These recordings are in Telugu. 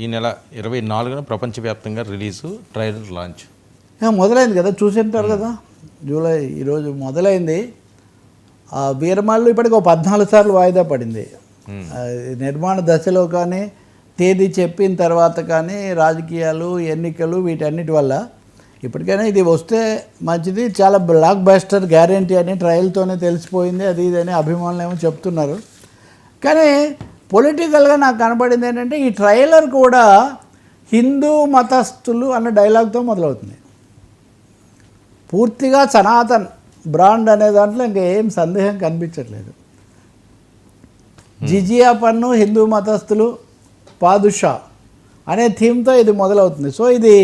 ఈ నెల ఇరవై నాలుగున ప్రపంచవ్యాప్తంగా రిలీజు ట్రైలర్ లాంచ్. మొదలైంది కదా చూసింటారు కదా. జూలై ఈరోజు మొదలైంది. ఆ వీరమాళ్ళు ఇప్పటికి ఒక పద్నాలుగు సార్లు వాయిదా పడింది. నిర్మాణ దశలో కానీ తేదీ చెప్పిన తర్వాత కానీ రాజకీయాలు ఎన్నికలు వీటన్నిటి వల్ల ఇప్పటికైనా ఇది వస్తే మంచిది. చాలా బ్లాక్ బస్టర్ గ్యారంటీ అని ట్రయల్తోనే తెలిసిపోయింది అది ఇది అని అభిమానులు ఏమో చెప్తున్నారు. కానీ పొలిటికల్గా నాకు కనపడింది ఏంటంటే ఈ ట్రైలర్ కూడా హిందూ మతస్థులు అన్న డైలాగ్తో మొదలవుతుంది. పూర్తిగా సనాతన్ బ్రాండ్ అనే దాంట్లో ఇంకా ఏం సందేహం కనిపించట్లేదు. జిజియా పన్ను హిందూ మతస్థులు పాదుషా అనే థీమ్తో ఇది మొదలవుతుంది. సో ఇది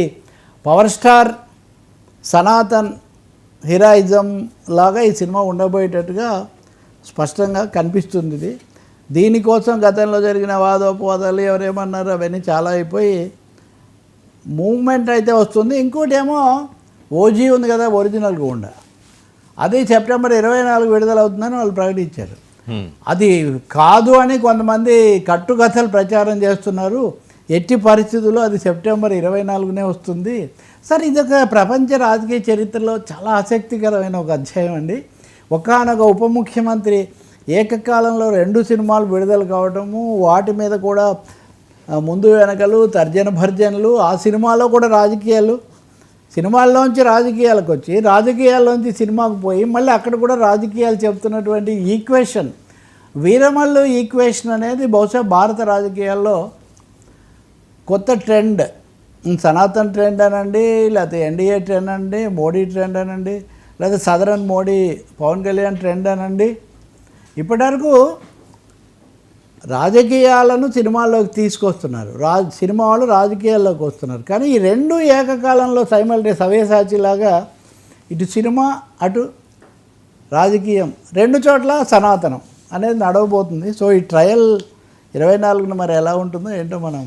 పవర్ స్టార్ సనాతన్ హీరాయిజం లాగా ఈ సినిమా ఉండబోయేటట్టుగా స్పష్టంగా కనిపిస్తుంది ఇది. దీనికోసం గతంలో జరిగిన వాదోపవాదాలు ఎవరేమన్నారు అవన్నీ చాలా అయిపోయి మూవ్మెంట్ అయితే వస్తుంది. ఇంకోటి ఏమో ఓజీ ఉంది కదా ఒరిజినల్ గుండా. అది సెప్టెంబర్ ఇరవై నాలుగు విడుదల అవుతుందని వాళ్ళు ప్రకటించారు. అది కాదు అని కొంతమంది కట్టుకథలు ప్రచారం చేస్తున్నారు. ఎట్టి పరిస్థితుల్లో అది సెప్టెంబర్ ఇరవై నాలుగునే వస్తుంది. సార్ ఇదొక ప్రపంచ రాజకీయ చరిత్రలో చాలా ఆసక్తికరమైన ఒక అధ్యాయం అండి. ఒకనొక ఉప ముఖ్యమంత్రి ఏకకాలంలో రెండు సినిమాలు విడుదల కావటము వాటి మీద కూడా ముందు వెనకలు తర్జన భర్జనలు ఆ సినిమాలో కూడా రాజకీయాలు. సినిమాల్లోంచి రాజకీయాలకు వచ్చి రాజకీయాల్లోంచి సినిమాకు పోయి మళ్ళీ అక్కడ కూడా రాజకీయాలు చెప్తున్నటువంటి ఈక్వేషన్. వీరమల్లు ఈక్వేషన్ అనేది బహుశా భారత రాజకీయాల్లో కొత్త ట్రెండ్. సనాతన్ ట్రెండ్ అనండి లేకపోతే ఎన్డీఏ ట్రెండ్ అనండి మోడీ ట్రెండ్ అనండి లేకపోతే సదరన్ మోడీ పవన్ కళ్యాణ్ ట్రెండ్ అనండి. ఇప్పటివరకు రాజకీయాలను సినిమాల్లోకి తీసుకొస్తున్నారు. రా సినిమా వాళ్ళు రాజకీయాల్లోకి వస్తున్నారు. కానీ ఈ రెండు ఏకకాలంలో సైమల్టే సవ్యసాచిలాగా ఇటు సినిమా అటు రాజకీయం రెండు చోట్ల సనాతనం అనేది నడవబోతుంది. సో ఈ ట్రయల్ ఇరవై నాలుగున మరి ఎలా ఉంటుందో ఏంటో మనం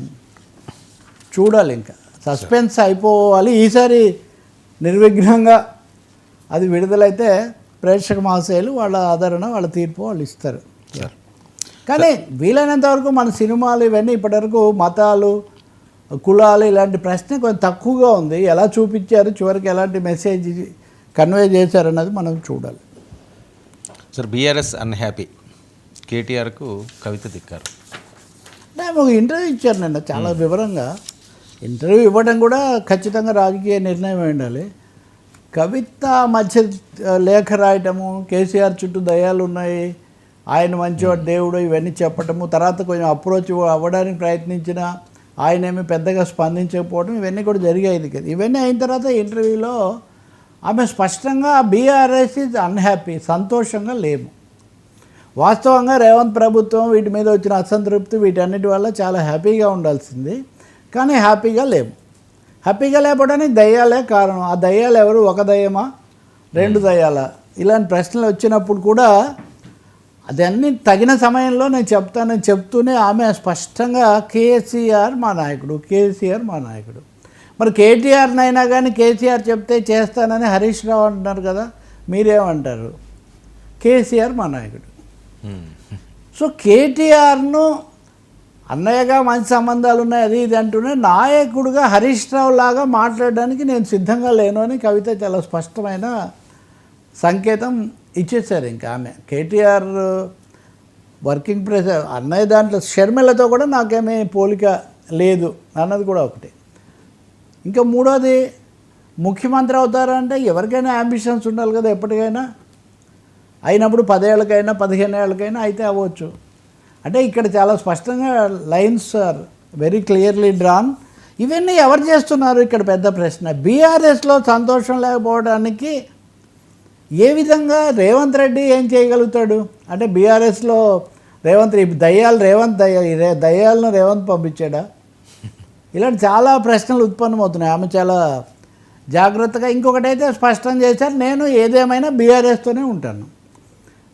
చూడాలి ఇంకా. సస్పెన్స్ అయిపోవాలి. ఈసారి నిర్విఘ్నంగా అది విడుదలైతే ప్రేక్షక మహాశయులు వాళ్ళ ఆదరణ వాళ్ళ తీర్పు వాళ్ళు ఇస్తారు. కానీ వీలైనంత వరకు మన సినిమాలు ఇవన్నీ ఇప్పటివరకు మతాలు కులాలు ఇలాంటి ప్రశ్న కొంచెం తక్కువగా ఉంది. ఎలా చూపించారు చివరికి ఎలాంటి మెసేజ్ కన్వే చేశారు అన్నది మనం చూడాలి. సార్ బీఆర్ఎస్ అన్హ్యాపీ కేటీఆర్కు కవిత దిక్కారు. నేను ఒక ఇంటర్వ్యూ ఇచ్చారు నిన్న చాలా వివరంగా. ఇంటర్వ్యూ ఇవ్వడం కూడా ఖచ్చితంగా రాజకీయ నిర్ణయం ఉండాలి. కవిత మధ్య లేఖ రాయటము కేసీఆర్ చుట్టూ దయాలు ఉన్నాయి ఆయన మంచివాడు దేవుడు ఇవన్నీ చెప్పటము తర్వాత కొంచెం అప్రోచ్ అవ్వడానికి ప్రయత్నించిన ఆయన ఏమి పెద్దగా స్పందించకపోవడం ఇవన్నీ కూడా జరిగాయి కదా. ఇవన్నీ అయిన తర్వాత ఇంటర్వ్యూలో ఆమె స్పష్టంగా బీఆర్ఎస్ ఇస్ అన్హ్యాపీ సంతోషంగా లేము. వాస్తవంగా రేవంత్ ప్రభుత్వం వీటి మీద వచ్చిన అసంతృప్తి వీటన్నిటి వల్ల చాలా హ్యాపీగా ఉండాల్సింది కానీ హ్యాపీగా లేము. హ్యాపీగా లేకపోవడానికి దయ్యాలే కారణం. ఆ దయ్యాలు ఎవరు? ఒక దయ్యమా? రెండు దయ్యాలా. ఇలాంటి ప్రశ్నలు వచ్చినప్పుడు కూడా అదన్నీ తగిన సమయంలో నేను చెప్తానని చెప్తూనే ఆమె స్పష్టంగా కేసీఆర్ మా నాయకుడు కేసీఆర్ మా నాయకుడు. మరి కేటీఆర్నైనా కానీ కేసీఆర్ చెప్తే చేస్తానని హరీష్ రావు అంటున్నారు కదా మీరేమంటారు? కేసీఆర్ మా నాయకుడు. సో కేటీఆర్ను అన్నయ్యగా మంచి సంబంధాలు ఉన్నాయి అది ఇది అంటూనే నాయకుడుగా హరీష్ రావు లాగా మాట్లాడడానికి నేను సిద్ధంగా లేను అని కవిత చాలా స్పష్టమైన సంకేతం ఇచ్చేసారు ఇంకా ఆమె. కేటీఆర్ వర్కింగ్ ప్రెస్ అన్నయ్య దాంట్లో షర్మిలతో కూడా నాకేమీ పోలిక లేదు అన్నది కూడా ఒకటి. ఇంకా మూడోది ముఖ్యమంత్రి అవుతారంటే ఎవరికైనా అంబిషన్స్ ఉండాలి కదా ఎప్పటికైనా. అయినప్పుడు పదేళ్ళకైనా పదిహేను ఏళ్ళకైనా అయితే అవ్వచ్చు. అంటే ఇక్కడ చాలా స్పష్టంగా lines are very clearly drawn ఇవన్నీ ఎవరు చేస్తున్నారు ఇక్కడ పెద్ద ప్రశ్న? బీఆర్ఎస్లో సంతోషం లేకపోవడానికి ఏ విధంగా రేవంత్ రెడ్డి ఏం చేయగలుగుతాడు? అంటే బీఆర్ఎస్లో రేవంత్ రెడ్డి దయ్యాలు రేవంత్ దయ్య రే- దయ్యాలను రేవంత్ పంపించాడా? ఇలాంటి చాలా ప్రశ్నలు ఉత్పన్నమవుతున్నాయి. ఆమె చాలా జాగ్రత్తగా ఇంకొకటైతే స్పష్టం చేశారు. నేను ఏదేమైనా బీఆర్ఎస్తోనే ఉంటాను.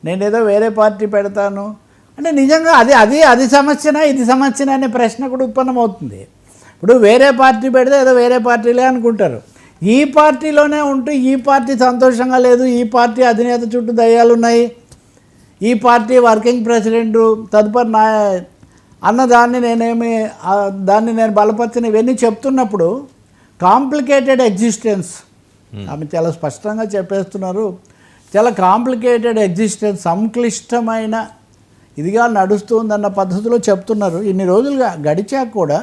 నేను ఏదో వేరే పార్టీ పెడతాను. అంటే నిజంగా అది అది అది సమస్యనా ఇది సమస్యనా అనే ప్రశ్న కూడా ఉత్పన్నమవుతుంది. ఇప్పుడు వేరే పార్టీ పెడితే ఏదో వేరే పార్టీలే అనుకుంటారు. ఈ పార్టీలోనే ఉంటూ ఈ పార్టీ సంతోషంగా లేదు ఈ పార్టీ అధినేత చుట్టూ దయ్యాలు ఉన్నాయి ఈ పార్టీ వర్కింగ్ ప్రెసిడెంట్ తదుపరి నా అన్న దాన్ని నేనేమి దాన్ని నేను బలపరిచిన ఇవన్నీ చెప్తున్నప్పుడు కాంప్లికేటెడ్ ఎగ్జిస్టెన్స్ ఆమె చాలా స్పష్టంగా చెప్పేస్తున్నారు. చాలా కాంప్లికేటెడ్ ఎగ్జిస్టెన్స్ సంక్లిష్టమైన ఇదిగా నడుస్తుందన్న పద్ధతిలో చెప్తున్నారు. ఇన్ని రోజులుగా గడిచాక కూడా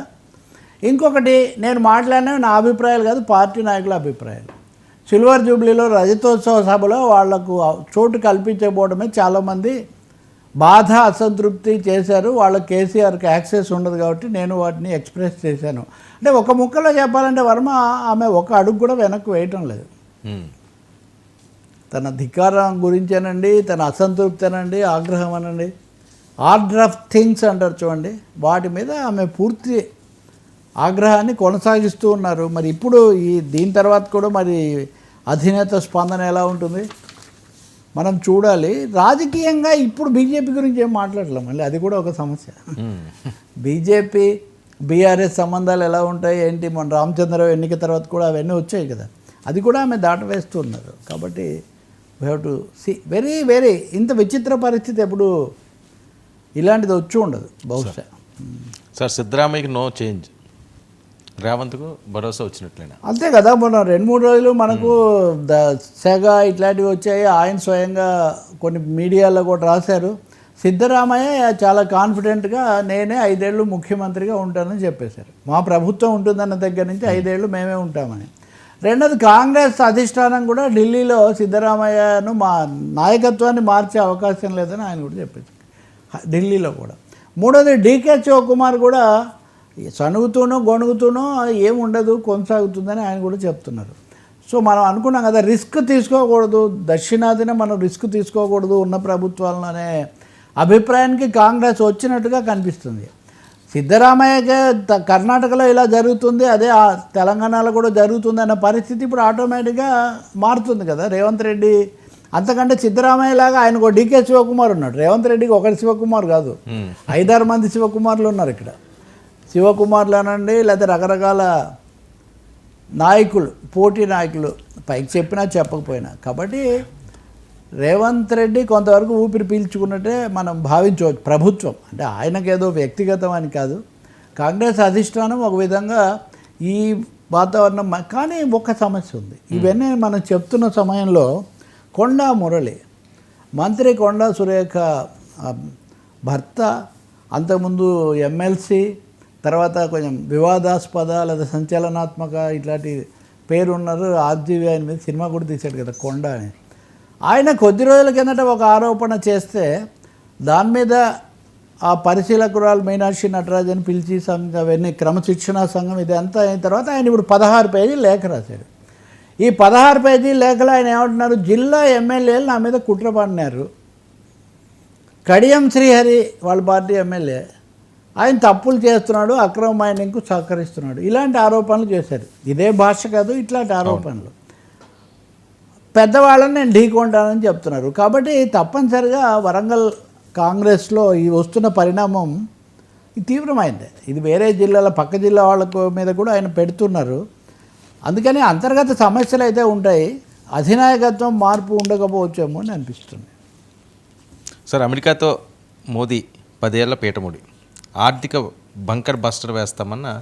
ఇంకొకటి నేను మాట్లాడిన నా అభిప్రాయాలు కాదు పార్టీ నాయకుల అభిప్రాయాలు. సిల్వర్ జూబ్లీలో రజతోత్సవ సభలో వాళ్ళకు చోటు కల్పించకపోవడమే చాలామంది బాధ అసంతృప్తి చేశారు. వాళ్ళ కేసీఆర్కి యాక్సెస్ ఉండదు కాబట్టి నేను వాటిని ఎక్స్ప్రెస్ చేశాను. అంటే ఒక ముక్కలో చెప్పాలంటే వర్మ ఆమె ఒక అడుగు కూడా వెనక్కి వేయటం లేదు. తన ధిక్కారం గురించేనండి తన అసంతృప్తి అనండి ఆగ్రహం అనండి ఆర్డర్ ఆఫ్ థింగ్స్ అంటారు చూడండి. వాటి మీద ఆమె పూర్తి ఆగ్రహాన్ని కొనసాగిస్తూ ఉన్నారు. మరి ఇప్పుడు ఈ దీని తర్వాత కూడా మరి అధినేత స్పందన ఎలా ఉంటుంది? మనం చూడాలి. రాజకీయంగా ఇప్పుడు బీజేపీ గురించి ఏం మాట్లాడలేం. మళ్ళీ అది కూడా ఒక సమస్య. మ్మ్. బీజేపీ బీఆర్ఎస్ సంబంధాలు ఎలా ఉంటాయి? ఏంటి? మన రామచంద్రరావు ఎన్నిక తర్వాత కూడా అవన్నీ వచ్చాయి కదా. అది కూడా ఆమె దాటవేస్తున్నారు కాబట్టి we have to see very very ఇంత విచిత్ర పరిస్థితి ఎప్పుడు ఇలాంటిది వచ్చి ఉండదు బహుశా. సార్ సిద్ధరామయ్యకి నో చేంజ్ రేవంత్కు భరోసా వచ్చినట్లేనా? అంతే కదా మొన్న రెండు మూడు రోజులు మనకు ద సెగ ఇట్లాంటివి వచ్చాయి ఆయన స్వయంగా కొన్ని మీడియాలో కూడా రాశారు. సిద్ధరామయ్య చాలా కాన్ఫిడెంట్గా నేనే ఐదేళ్ళు ముఖ్యమంత్రిగా ఉంటానని చెప్పేశారు. మా ప్రభుత్వం ఉంటుందన్న దగ్గర నుంచి ఐదేళ్ళు మేమే ఉంటామని. రెండోది కాంగ్రెస్ అధిష్టానం కూడా ఢిల్లీలో సిద్ధరామయ్యను మా నాయకత్వాన్ని మార్చే అవకాశం లేదని ఆయన కూడా చెప్పేసి ఢిల్లీలో కూడా. మూడోది డీకే శివకుమార్ కూడా చనుగుతూనో గొణుగుతూనో ఏముండదు ఉండదు కొనసాగుతుందని ఆయన కూడా చెప్తున్నారు. సో మనం అనుకున్నాం కదా రిస్క్ తీసుకోకూడదు. దక్షిణాదిన మనం రిస్క్ తీసుకోకూడదు ఉన్న ప్రభుత్వాలను అనే అభిప్రాయానికి కాంగ్రెస్ వచ్చినట్టుగా కనిపిస్తుంది. సిద్ధరామయ్యకే త- కర్ణాటకలో ఇలా జరుగుతుంది అదే తెలంగాణలో కూడా జరుగుతుంది అన్న పరిస్థితి ఇప్పుడు ఆటోమేటిక్గా మారుతుంది కదా. రేవంత్ రెడ్డి అంతకంటే సిద్ధరామయ్య లాగా ఆయనకు డీకే శివకుమార్ ఉన్నాడు. రేవంత్ రెడ్డికి ఒకటి శివకుమార్ కాదు. ఐదారు మంది శివకుమార్లు ఉన్నారు ఇక్కడ. శివకుమార్లు అనండి లేకపోతే రకరకాల నాయకులు పోటీ నాయకులు. పైకి చెప్పినా చెప్పకపోయినా. కాబట్టి రేవంత్ రెడ్డి కొంతవరకు ఊపిరి పీల్చుకున్నట్టే మనం భావించవచ్చు. ప్రభుత్వం. అంటే ఆయనకేదో వ్యక్తిగతం అని కాదు. కాంగ్రెస్ అధిష్టానం ఒక విధంగా ఈ వాతావరణం కానీ ఒక సమస్య ఉంది. ఇవన్నీ మనం చెప్తున్న సమయంలో కొండా మురళి మంత్రి కొండా సురేఖ భర్త అంతకుముందు ఎమ్మెల్సీ తర్వాత కొంచెం వివాదాస్పద లేదా సంచలనాత్మక ఇట్లాంటి పేరు ఉన్నారు ఆర్జీవి ఆయన మీద సినిమా కూడా తీశాడు కదా కొండ అని. ఆయన కొద్ది రోజుల కిందట ఒక ఆరోపణ చేస్తే దాని మీద ఆ పరిశీలకురాలు మీనాక్షి నటరాజన్ పిలిచి సంఘం అవన్నీ క్రమశిక్షణా సంఘం ఇదంతా అయిన తర్వాత ఆయన ఇప్పుడు పదహారు పేజీ లేఖ రాశాడు. ఈ పదహారు పేజీ లేఖలు ఆయన ఏమంటున్నారు? జిల్లా ఎమ్మెల్యేలు నా మీద కుట్ర పడినారు. కడియం శ్రీహరి వాళ్ళ పార్టీ ఎమ్మెల్యే. ఆయన తప్పులు చేస్తున్నాడు అక్రమ మైనింగ్కు సహకరిస్తున్నాడు. ఇలాంటి ఆరోపణలు చేశారు. ఇదే భాష కాదు ఇట్లాంటి ఆరోపణలు. పెద్దవాళ్ళని నేను ఢీకొంటానని చెప్తున్నారు. కాబట్టి తప్పనిసరిగా వరంగల్ కాంగ్రెస్లో ఈ వస్తున్న పరిణామం తీవ్రమైంది. ఇది వేరే జిల్లాల పక్క జిల్లా వాళ్ళ మీద కూడా ఆయన పెడుతున్నారు. అందుకని అంతర్గత సమస్యలు అయితే ఉంటాయి అధినాయకత్వం మార్పు ఉండకపోవచ్చేమో అని అనిపిస్తుంది. సార్ అమెరికాతో మోదీ పదేళ్ళ పీటముడి ఆర్థిక బంకర్ బస్టర్ వేస్తామన్న